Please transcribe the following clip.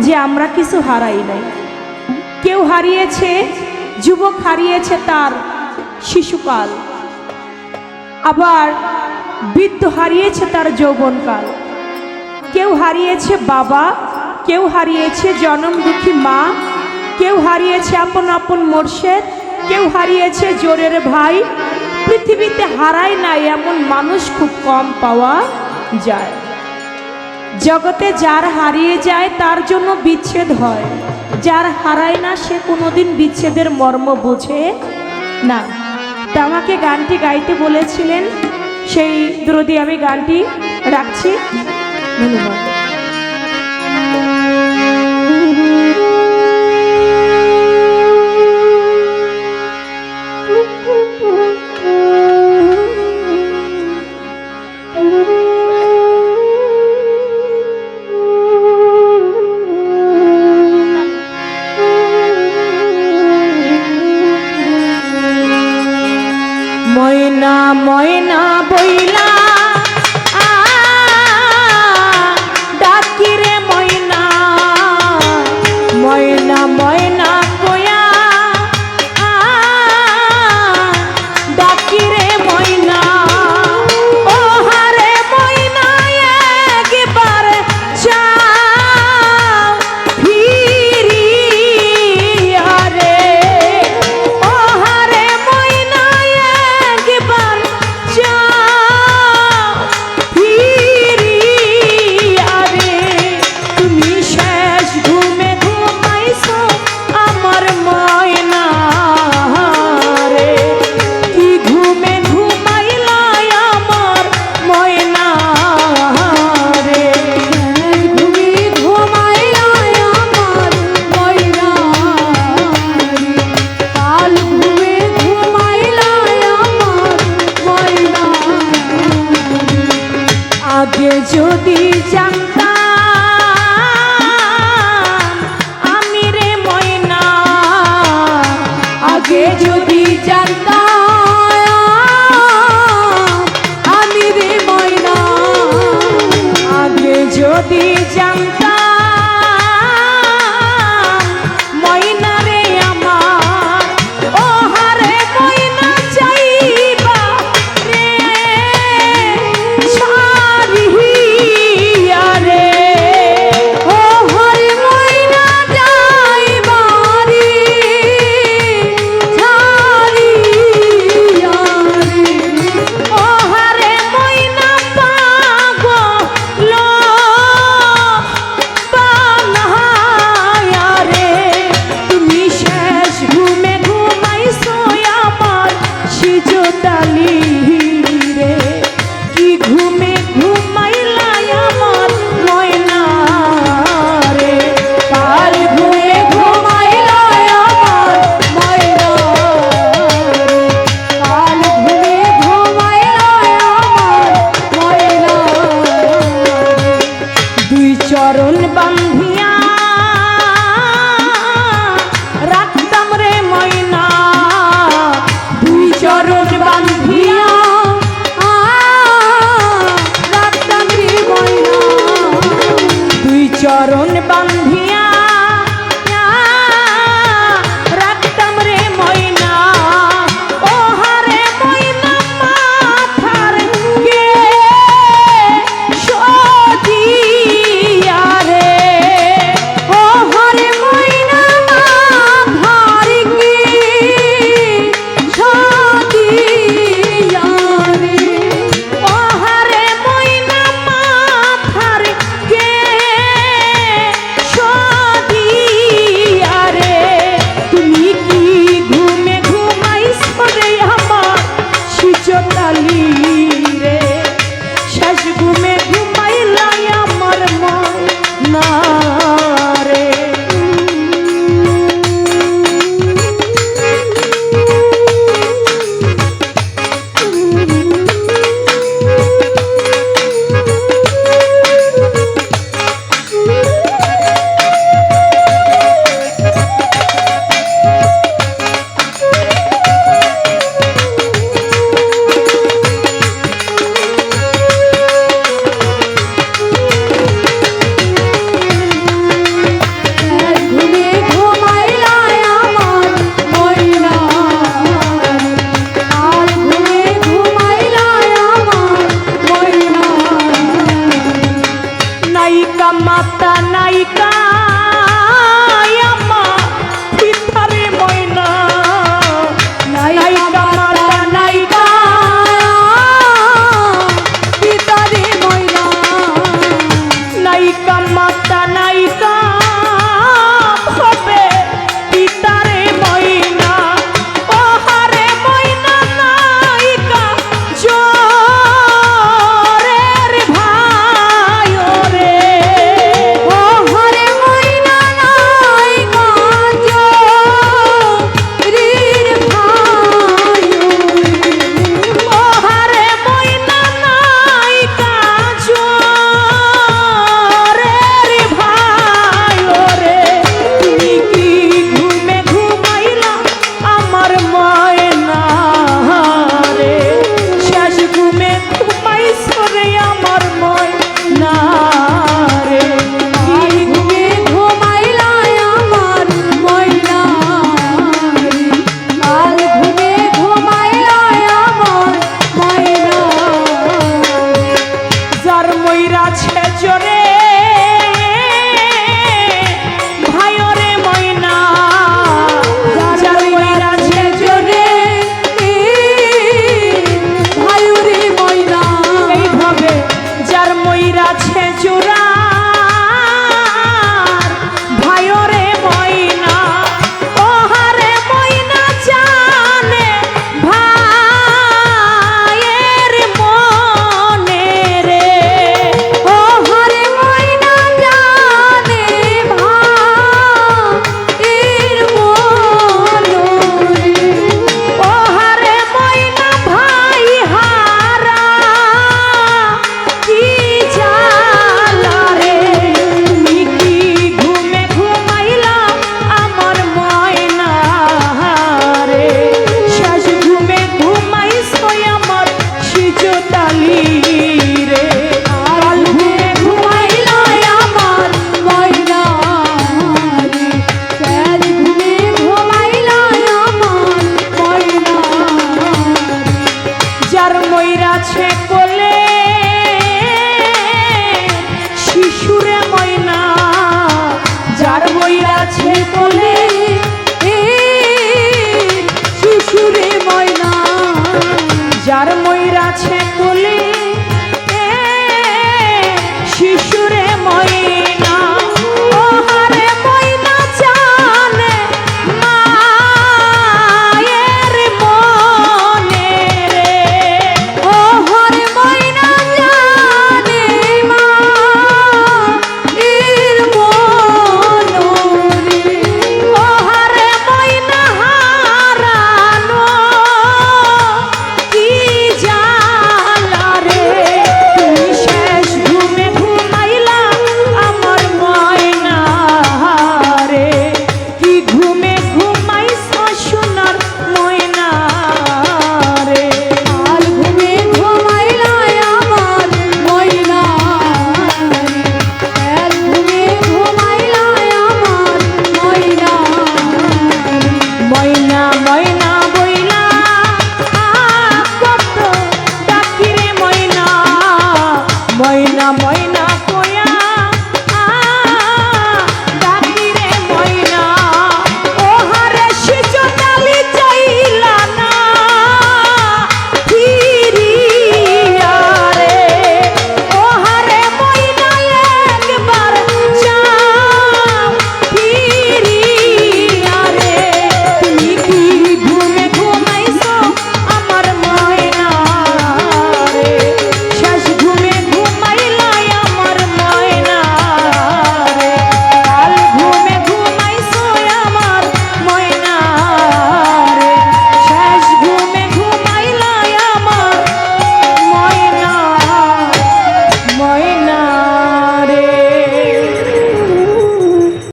যে আমরা কিছু হারাই নাই। কেউ হারিয়েছে, যুবক হারিয়েছে তার শিশুকাল। আবার বৃদ্ধ হারিয়েছে তার যৌবনকাল। কেউ হারিয়েছে বাবা, কেউ হারিয়েছে জনম দুঃখী মা, কেউ হারিয়েছে আপন আপন মোর্শেদ, কেউ হারিয়েছে জোরের ভাই। পৃথিবীতে হারায় নাই এমন মানুষ খুব কম পাওয়া যায়। জগতে যার হারিয়ে যায়, তার জন্য বিচ্ছেদ হয়। যার হারায় না, সে কোনোদিন বিচ্ছেদের মর্ম বোঝে না। তা আমাকে গানটি গাইতে বলেছিলেন, সেই দ্রদি আমি গানটি রাখছি। ধন্যবাদ। যদি জানতাম আমি রে ময়না আগে যদি জানতাম আমি রে ময়না আগে যদি জানতাম সাবধান কইরাছে কল